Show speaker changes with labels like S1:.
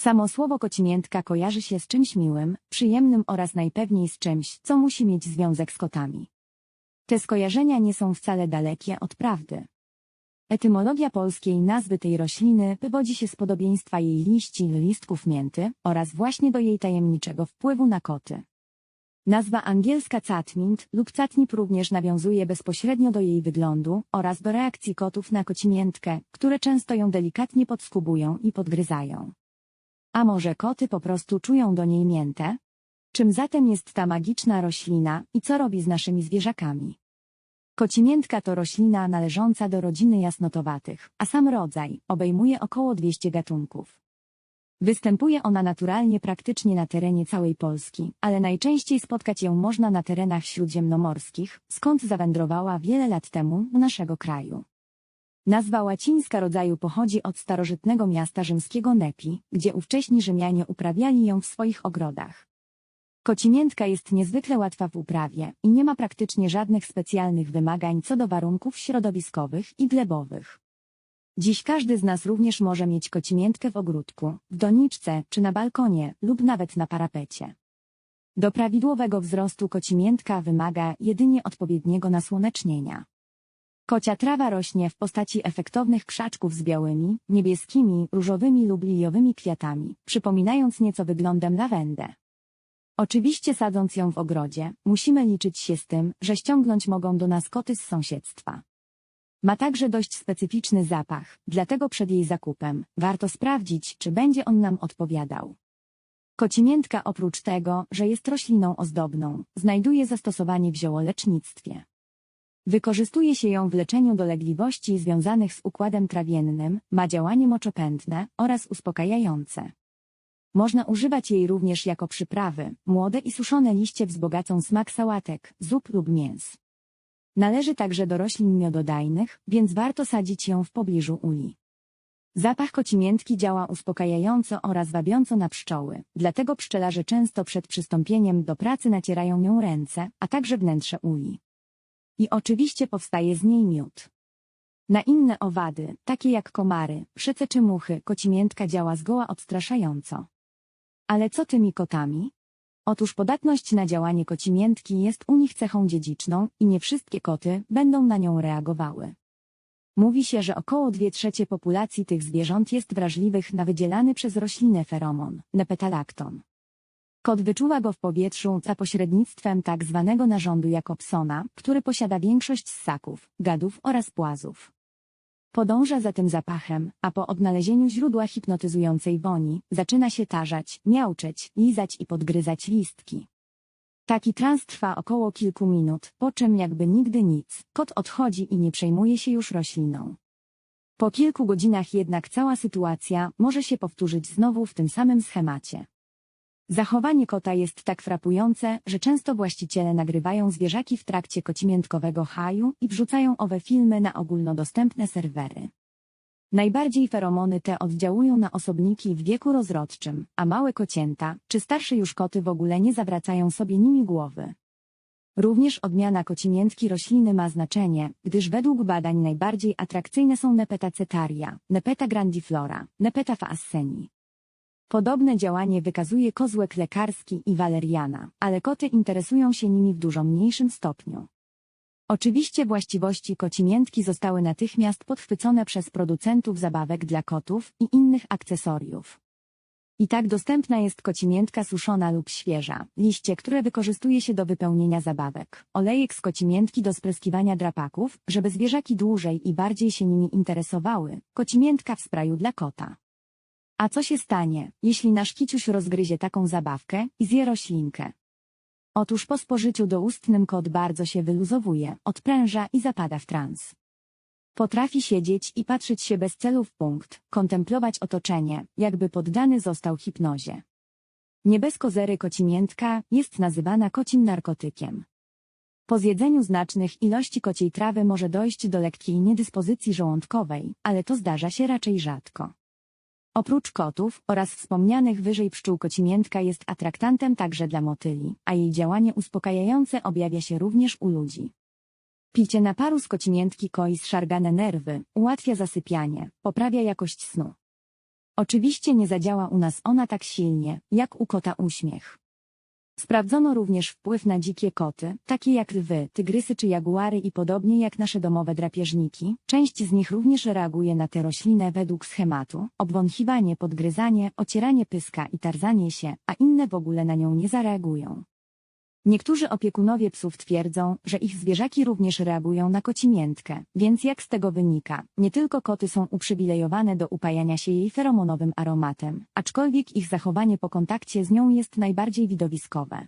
S1: Samo słowo kocimiętka kojarzy się z czymś miłym, przyjemnym oraz najpewniej z czymś, co musi mieć związek z kotami. Te skojarzenia nie są wcale dalekie od prawdy. Etymologia polskiej nazwy tej rośliny wywodzi się z podobieństwa jej liści listków mięty oraz właśnie do jej tajemniczego wpływu na koty. Nazwa angielska catmint lub catnip również nawiązuje bezpośrednio do jej wyglądu oraz do reakcji kotów na kocimiętkę, które często ją delikatnie podskubują i podgryzają. A może koty po prostu czują do niej miętę? Czym zatem jest ta magiczna roślina i co robi z naszymi zwierzakami? Kocimiętka to roślina należąca do rodziny jasnotowatych, a sam rodzaj obejmuje około 200 gatunków. Występuje ona naturalnie praktycznie na terenie całej Polski, ale najczęściej spotkać ją można na terenach śródziemnomorskich, skąd zawędrowała wiele lat temu do naszego kraju. Nazwa łacińska rodzaju pochodzi od starożytnego miasta rzymskiego Nepi, gdzie ówcześni Rzymianie uprawiali ją w swoich ogrodach. Kocimiętka jest niezwykle łatwa w uprawie i nie ma praktycznie żadnych specjalnych wymagań co do warunków środowiskowych i glebowych. Dziś każdy z nas również może mieć kocimiętkę w ogródku, w doniczce czy na balkonie lub nawet na parapecie. Do prawidłowego wzrostu kocimiętka wymaga jedynie odpowiedniego nasłonecznienia. Kocia trawa rośnie w postaci efektownych krzaczków z białymi, niebieskimi, różowymi lub liliowymi kwiatami, przypominając nieco wyglądem lawendę. Oczywiście sadząc ją w ogrodzie, musimy liczyć się z tym, że ściągnąć mogą do nas koty z sąsiedztwa. Ma także dość specyficzny zapach, dlatego przed jej zakupem warto sprawdzić, czy będzie on nam odpowiadał. Kocimiętka oprócz tego, że jest rośliną ozdobną, znajduje zastosowanie w ziołolecznictwie. Wykorzystuje się ją w leczeniu dolegliwości związanych z układem trawiennym, ma działanie moczopędne oraz uspokajające. Można używać jej również jako przyprawy, młode i suszone liście wzbogacą smak sałatek, zup lub mięs. Należy także do roślin miododajnych, więc warto sadzić ją w pobliżu uli. Zapach kocimiętki działa uspokajająco oraz wabiąco na pszczoły, dlatego pszczelarze często przed przystąpieniem do pracy nacierają nią ręce, a także wnętrze uli. I oczywiście powstaje z niej miód. Na inne owady, takie jak komary, przyce czy muchy, kocimiętka działa zgoła odstraszająco. Ale co tymi kotami? Otóż podatność na działanie kocimiętki jest u nich cechą dziedziczną i nie wszystkie koty będą na nią reagowały. Mówi się, że około 2 trzecie populacji tych zwierząt jest wrażliwych na wydzielany przez roślinę feromon, nepetalakton. Kot wyczuwa go w powietrzu za pośrednictwem tak zwanego narządu Jakobsona, który posiada większość ssaków, gadów oraz płazów. Podąża za tym zapachem, a po odnalezieniu źródła hipnotyzującej woni, zaczyna się tarzać, miauczeć, lizać i podgryzać listki. Taki trans trwa około kilku minut, po czym jakby nigdy nic, kot odchodzi i nie przejmuje się już rośliną. Po kilku godzinach jednak cała sytuacja może się powtórzyć znowu w tym samym schemacie. Zachowanie kota jest tak frapujące, że często właściciele nagrywają zwierzaki w trakcie kocimiętkowego haju i wrzucają owe filmy na ogólnodostępne serwery. Najbardziej feromony te oddziałują na osobniki w wieku rozrodczym, a małe kocięta, czy starsze już koty w ogóle nie zawracają sobie nimi głowy. Również odmiana kocimiętki rośliny ma znaczenie, gdyż według badań najbardziej atrakcyjne są Nepeta cetaria, Nepeta grandiflora, Nepeta faasseni. Podobne działanie wykazuje kozłek lekarski i waleriana, ale koty interesują się nimi w dużo mniejszym stopniu. Oczywiście właściwości kocimiętki zostały natychmiast podchwycone przez producentów zabawek dla kotów i innych akcesoriów. I tak dostępna jest kocimiętka suszona lub świeża, liście, które wykorzystuje się do wypełnienia zabawek, olejek z kocimiętki do spryskiwania drapaków, żeby zwierzaki dłużej i bardziej się nimi interesowały, kocimiętka w spraju dla kota. A co się stanie, jeśli nasz kiciuś rozgryzie taką zabawkę i zje roślinkę? Otóż po spożyciu doustnym kot bardzo się wyluzowuje, odpręża i zapada w trans. Potrafi siedzieć i patrzeć się bez celu w punkt, kontemplować otoczenie, jakby poddany został hipnozie. Niebezkozery kocimiętka jest nazywana kocim narkotykiem. Po zjedzeniu znacznych ilości kociej trawy może dojść do lekkiej niedyspozycji żołądkowej, ale to zdarza się raczej rzadko. Oprócz kotów oraz wspomnianych wyżej pszczół kocimiętka jest atraktantem także dla motyli, a jej działanie uspokajające objawia się również u ludzi. Picie naparu z kocimiętki koi zszargane nerwy, ułatwia zasypianie, poprawia jakość snu. Oczywiście nie zadziała u nas ona tak silnie, jak u kota uśmiech. Sprawdzono również wpływ na dzikie koty, takie jak lwy, tygrysy czy jaguary i podobnie jak nasze domowe drapieżniki. Część z nich również reaguje na tę roślinę według schematu, obwąchiwanie, podgryzanie, ocieranie pyska i tarzanie się, a inne w ogóle na nią nie zareagują. Niektórzy opiekunowie psów twierdzą, że ich zwierzaki również reagują na kocimiętkę, więc jak z tego wynika, nie tylko koty są uprzywilejowane do upajania się jej feromonowym aromatem, aczkolwiek ich zachowanie po kontakcie z nią jest najbardziej widowiskowe.